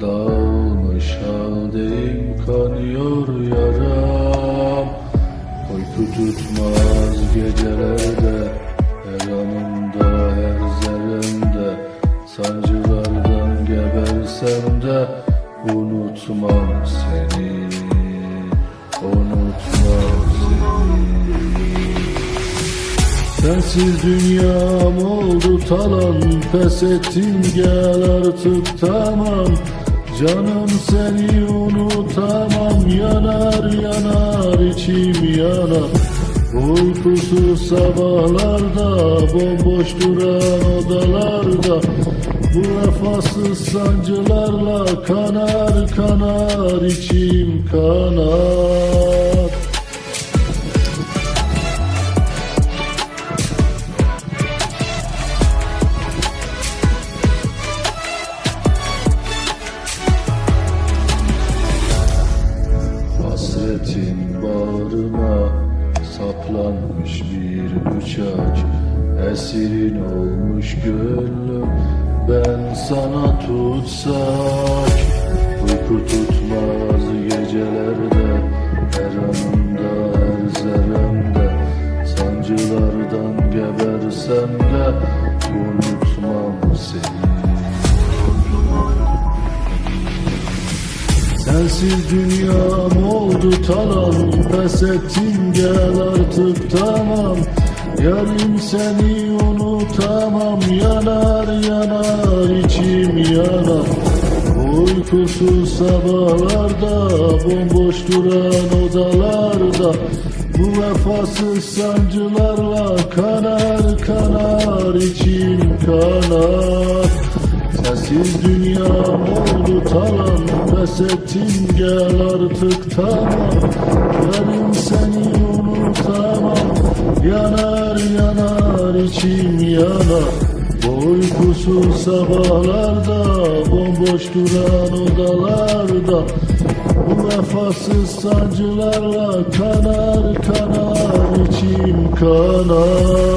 Dağılmış haldeyim kanıyor yaram. Uyku tutmaz gecelerde Her anımda her zerremde Sancılardan gebersem de Unutmam seni Unutmam seni. Sensiz dünyam oldu talan Pes ettim. Gel artık tamam. Canım seni unutamam. Yanar yanar içim yanar. Uykusuz sabahlarda Bomboş duran odalarda. Bu vefasız sancılarla Kanar kanar içim kanar Hasretin bağrıma saplanmış bir bıçak Esirin olmuş gönlüm. Ben sana tutsak Uyku tutmaz gecelerde her anımda her zerremde Sancılardan gebersem de unutmam seni Sensiz dünyam oldu talan Pes ettim gel artık tamam. Yarim seni unutamam Yanar yanar içim yanar. Uykusuz sabahlarda Bomboş duran odalarda. Bu vefasız sancılarla Kanar kanar içim kanar Sensiz dünyam oldu talan Pes ettim gel artık tamam. Yarın seni unutamam Yanar yanar içim yanar Bu uykusuz sabahlarda Bomboş duran odalarda. Bu vefasız sancılarla Kanar kanar içim kanar